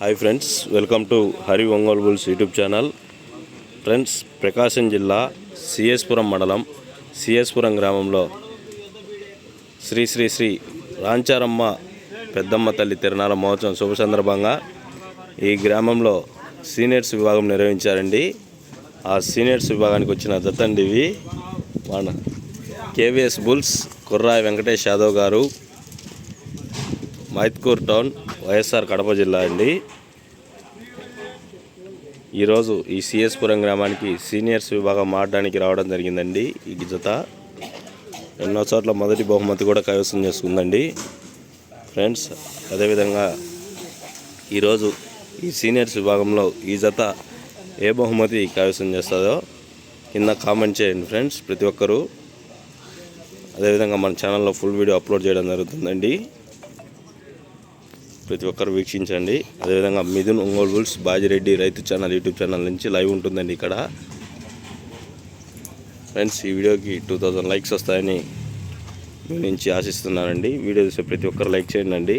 Hi friends welcome to Hari Ongole bulls YouTube channel friends Prakasam జిల్లా సిఎస్పురం మండలం సిఎస్పురం గ్రామంలో శ్రీ శ్రీ శ్రీ రాంచారమ్మ పెద్దమ్మ తల్లి తిరునాల మహోత్సవం శుభ సందర్భంగా ఈ గ్రామంలో సీనియర్స్ విభాగం నిర్వహించారండి. ఆ సీనియర్స్ విభాగానికి వచ్చిన దత్తండివి మన KVS bulls Kurrayi Venkatesh Yadav garu Mydukur town YSR Kadapa జిల్లా అండి. ఈరోజు ఈ సిఎస్పురం గ్రామానికి సీనియర్స్ విభాగం ఆడడానికి రావడం జరిగిందండి ఈ జత ఎన్నో చోట్ల మొదటి బహుమతి కూడా కైవసం చేసుకుందండి. ఫ్రెండ్స్ అదేవిధంగా ఈరోజు ఈ సీనియర్స్ విభాగంలో ఈ జత ఏ బహుమతి కైవసం చేస్తుందో కింద కామెంట్ చేయండి ఫ్రెండ్స్ ప్రతి ఒక్కరూ. అదేవిధంగా మన ఛానల్లో ఫుల్ వీడియో అప్లోడ్ చేయడం జరుగుతుందండి. ప్రతి ఒక్కరు వీక్షించండి. అదేవిధంగా మిథున్ ఒంగోలు బుల్స్ బాజిరెడ్డి రైతు ఛానల్ యూట్యూబ్ ఛానల్ నుంచి లైవ్ ఉంటుందండి ఇక్కడ. ఫ్రెండ్స్ ఈ వీడియోకి టూ థౌజండ్ లైక్స్ వస్తాయని మీ నుంచి ఆశిస్తున్నానండి. వీడియో చూసే ప్రతి ఒక్కరు లైక్ చేయండి అండి.